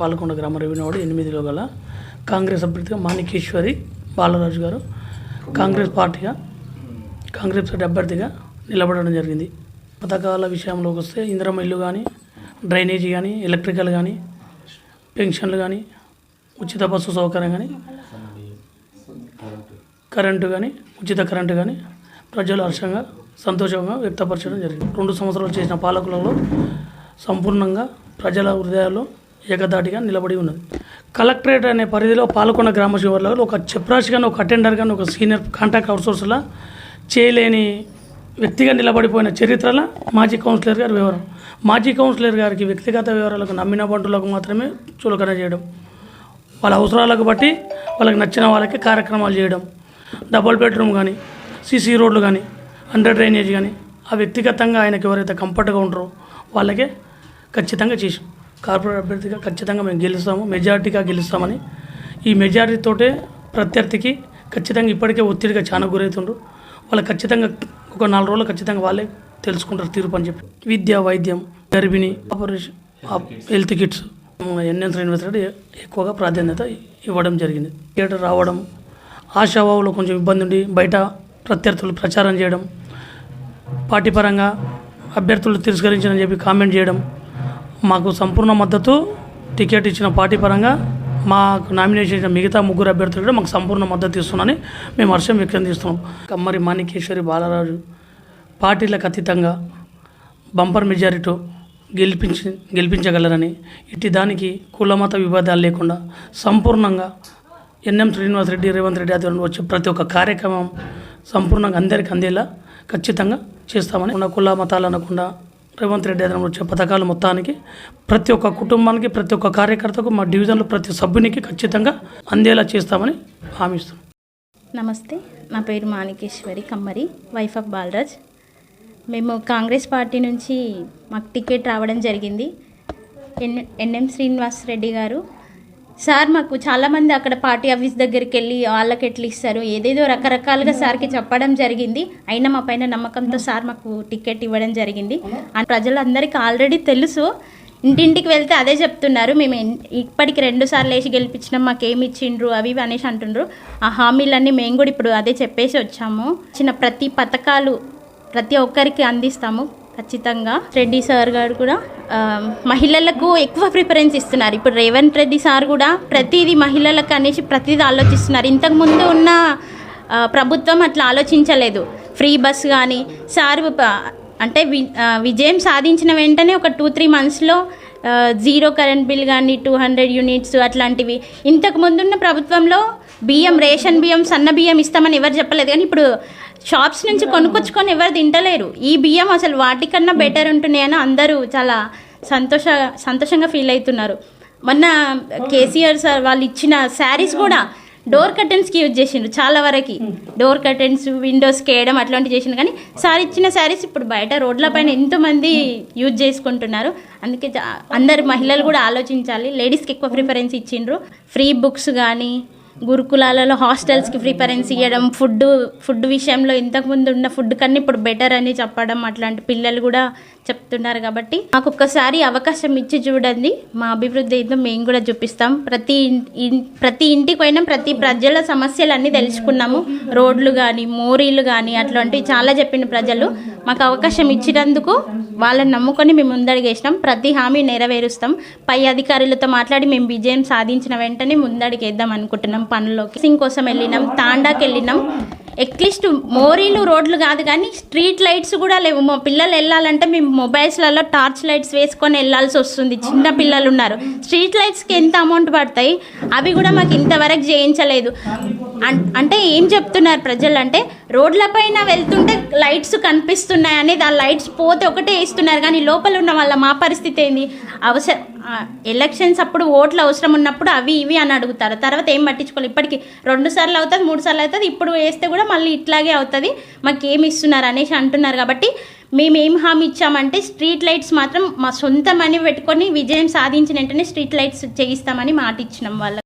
పాలకొండ గ్రామ revenue ward ఎనిమిదిలో గల కాంగ్రెస్ అభ్యర్థిగా మాణికేశ్వరి బాలరాజు గారు కాంగ్రెస్ పార్టీగా కాంగ్రెస్ పార్టీ అభ్యర్థిగా నిలబడడం జరిగింది. పథకాల విషయంలోకి వస్తే ఇందిరమ్మ ఇల్లు కానీ డ్రైనేజీ కానీ ఎలక్ట్రికల్ కానీ పెన్షన్లు కానీ ఉచిత బస్సు సౌకర్యం కానీ కరెంటు కానీ ఉచిత కరెంటు కానీ ప్రజలు హర్షంగా సంతోషంగా వ్యక్తపరచడం జరిగింది. రెండు సంవత్సరాలు చేసిన పాలకులలో సంపూర్ణంగా ప్రజల హృదయాల్లో ఏకదాటిగా నిలబడి ఉన్నది. కలెక్టరేట్ అనే పరిధిలో పాల్గొన్న గ్రామ శివర్లో ఒక చెప్రాష్ కానీ ఒక అటెండర్ కానీ ఒక సీనియర్ కాంట్రాక్ట్ అవుట్సోర్స్లా చేయలేని వ్యక్తిగా నిలబడిపోయిన చరిత్రల మాజీ కౌన్సిలర్ గారి వివరం మాజీ కౌన్సిలర్ గారికి వ్యక్తిగత వివరాలకు నమ్మిన బంటులకు మాత్రమే చులకన చేయడం. వాళ్ళ అవసరాలకు బట్టి వాళ్ళకి నచ్చిన వాళ్ళకి కార్యక్రమాలు చేయడం. డబుల్ బెడ్రూమ్ కానీ సీసీ రోడ్లు కానీ అండర్ డ్రైనేజ్ కానీ ఆ వ్యక్తిగతంగా ఆయనకి ఎవరైతే కంఫర్ట్గా ఉంటారో వాళ్ళకే ఖచ్చితంగా చేసాం కార్పొరేట్ అభ్యర్థిగా ఖచ్చితంగా మేము గెలుస్తాము మెజారిటీగా గెలుస్తామని. ఈ మెజారిటీతోటే ప్రత్యర్థికి ఖచ్చితంగా ఇప్పటికే ఒత్తిడిగా చాలా గురవుతుండ్రు. వాళ్ళు ఖచ్చితంగా ఒక నాలుగు రోజులు ఖచ్చితంగా వాళ్ళే తెలుసుకుంటారు తీర్పు అని చెప్పి. విద్య వైద్యం గర్భిణీ operation health kits NN Srinivas Reddy ఎక్కువగా ప్రాధాన్యత ఇవ్వడం జరిగింది. థియేటర్ రావడం ఆశావాహులు కొంచెం ఇబ్బంది ఉండి బయట ప్రత్యర్థులు ప్రచారం చేయడం పార్టీ పరంగా అభ్యర్థులు తిరస్కరించని చెప్పి కామెంట్ చేయడం మాకు సంపూర్ణ మద్దతు టికెట్ ఇచ్చిన పార్టీ పరంగా మాకు నామినేషన్ చేసిన మిగతా ముగ్గురు అభ్యర్థులు కూడా మాకు సంపూర్ణ మద్దతు ఇస్తున్నారని మేము హర్షం వ్యక్తం చేస్తున్నాం. కమ్మరి మాణికేశ్వరి బాలరాజు పార్టీలకు అతీతంగా బంపర్ మెజారిటీ గెలిపించి గెలిపించగలరని ఇట్టి దానికి కులమత విభేదాలు లేకుండా సంపూర్ణంగా ఎన్ఎం శ్రీనివాసరెడ్డి రేవంత్ రెడ్డి ఆధ్వర్యంలో వచ్చే ప్రతి ఒక్క కార్యక్రమం సంపూర్ణంగా అందరికీ అందేలా ఖచ్చితంగా చేస్తామని ఉన్న కుల మతాలు అనకుండా రేవంత్ రెడ్డి ఆధ్వర్యంలో వచ్చే పథకాలు మొత్తానికి ప్రతి ఒక్క కుటుంబానికి ప్రతి ఒక్క కార్యకర్తకు మా డివిజన్లో ప్రతి సభ్యునికి ఖచ్చితంగా అందేలా చేస్తామని హామీస్తున్నాం. నమస్తే నా పేరు మాణికేశ్వరి కమ్మరి వైఫ్ ఆఫ్ బాలరాజ్. మేము కాంగ్రెస్ పార్టీ నుంచి మాకు టికెట్ రావడం జరిగింది. ఎన్ ఎన్ఎం శ్రీనివాస్ రెడ్డి గారు సార్ మాకు చాలామంది అక్కడ పార్టీ ఆఫీస్ దగ్గరికి వెళ్ళి వాళ్ళకి ఎట్లా ఇస్తారు? ఏదేదో రకరకాలుగా సార్కి చెప్పడం జరిగింది. అయినా మా పైన నమ్మకంతో సార్ మాకు టికెట్ ఇవ్వడం జరిగింది. ఆ ప్రజలందరికీ ఆల్రెడీ తెలుసు. ఇంటింటికి వెళ్తే అదే చెప్తున్నారు. మేము ఇప్పటికి రెండు సార్లు వేసి గెలిపించినాం. మాకు ఏమి ఇచ్చిండ్రు? అవి ఇవి అనేసి అంటుండ్రు. ఆ హామీలన్నీ మేము కూడా ఇప్పుడు అదే చెప్పేసి వచ్చాము. చిన్న ప్రతి పథకాలు ప్రతి ఒక్కరికి అందిస్తాము. ఖచ్చితంగా. రెడ్డి సార్ గారు కూడా మహిళలకు ఎక్కువ ప్రిఫరెన్స్ ఇస్తున్నారు. ఇప్పుడు రేవంత్ రెడ్డి సార్ కూడా ప్రతిదీ మహిళలకు అనేసి ప్రతిదీ ఆలోచిస్తున్నారు. ఇంతకుముందు ఉన్న ప్రభుత్వం అట్లా ఆలోచించలేదు. ఫ్రీ బస్ కానీ సార్ అంటే వి విజయం సాధించిన వెంటనే ఒక టూ త్రీ మంత్స్లో జీరో కరెంట్ బిల్ కానీ టూ హండ్రెడ్ యూనిట్స్ అట్లాంటివి. ఇంతకు ముందున్న ప్రభుత్వంలో బియ్యం రేషన్ బియ్యం సన్న బియ్యం ఇస్తామని ఎవరు చెప్పలేదు. కానీ ఇప్పుడు షాప్స్ నుంచి కొనుక్కొచ్చుకొని ఎవరు తింటలేరు. ఈ బియ్యం అసలు వాటికన్నా బెటర్ ఉంటున్నాయని అందరూ చాలా సంతోష సంతోషంగా ఫీల్ అవుతున్నారు. మొన్న కేసీఆర్ సార్ వాళ్ళు ఇచ్చిన శారీస్ కూడా డోర్ కర్టెన్స్కి యూజ్ చేసిండ్రు చాలా వరకు. డోర్ కర్టెన్స్ విండోస్కి వేయడం అట్లాంటివి చేసిండ్రు. కానీ సార్ ఇచ్చిన శారీస్ ఇప్పుడు బయట రోడ్ల పైన ఎంతోమంది యూజ్ చేసుకుంటున్నారు. అందుకే అందరు మహిళలు కూడా ఆలోచించాలి. లేడీస్కి ఎక్కువ ప్రిఫరెన్స్ ఇచ్చిండ్రు. ఫ్రీ బుక్స్ కానీ గురుకులాలలో హాస్టల్స్కి ప్రిఫరెన్స్ ఇవ్వడం ఫుడ్ ఫుడ్ విషయంలో ఇంతకుముందు ఉన్న ఫుడ్ కన్నా ఇప్పుడు బెటర్ అని చెప్పడం అట్లాంటి పిల్లలు కూడా చెప్తున్నారు కాబట్టి మాకు ఒక్కసారి అవకాశం ఇచ్చి చూడండి. మా అభివృద్ధి అయితే మేము కూడా చూపిస్తాం. ప్రతి ప్రతి ఇంటికి పోయినా ప్రతి ప్రజల సమస్యలు అన్నీ తెలుసుకున్నాము. రోడ్లు కానీ మోరీలు కానీ అట్లాంటివి చాలా చెప్పిన ప్రజలు. మాకు అవకాశం ఇచ్చినందుకు వాళ్ళని నమ్ముకొని మేము ముందడిగేసినాం. ప్రతి హామీ నెరవేరుస్తాం. పై అధికారులతో మాట్లాడి మేము విజయం సాధించిన వెంటనే ముందడిగేద్దాం అనుకుంటున్నాం పనుల్లోకి. సింగ్ కోసం వెళ్ళినాం తాండాకి వెళ్ళినాం అట్లీస్ట్ మోరీలు రోడ్లు కాదు కానీ స్ట్రీట్ లైట్స్ కూడా లేవు. మా పిల్లలు వెళ్ళాలంటే మేము మొబైల్స్లలో టార్చ్ లైట్స్ వేసుకొని వెళ్ళాల్సి వస్తుంది. చిన్న పిల్లలు ఉన్నారు. స్ట్రీట్ లైట్స్కి ఎంత అమౌంట్ పడతాయి? అవి కూడా మాకు ఇంతవరకు చేయించలేదు. అన్- అంటే ఏం చెప్తున్నారు ప్రజలు అంటే రోడ్లపైన వెళ్తుంటే లైట్స్ కనిపిస్తున్నాయి అనేది ఆ లైట్స్ పోతే ఒకటే వేస్తున్నారు. కానీ లోపల ఉన్న వాళ్ళ మా పరిస్థితి ఏంది? అవసరం ఎలక్షన్స్ అప్పుడు ఓట్లు అవసరం ఉన్నప్పుడు అవి ఇవి అని అడుగుతారు. తర్వాత ఏం పట్టించుకోవాలి ఇప్పటికి రెండు సార్లు అవుతుంది మూడు సార్లు అవుతుంది. ఇప్పుడు వేస్తే కూడా మళ్ళీ ఇట్లాగే అవుతుంది. మాకు ఏమి ఇస్తున్నారు అనేసి అంటున్నారు కాబట్టి మేము ఏం హామీ ఇచ్చామంటే స్ట్రీట్ లైట్స్ మాత్రం మా సొంత మనీ పెట్టుకొని విజయం సాధించిన వెంటనే స్ట్రీట్ లైట్స్ చేయిస్తామని మాట ఇచ్చినాం వాళ్ళకి.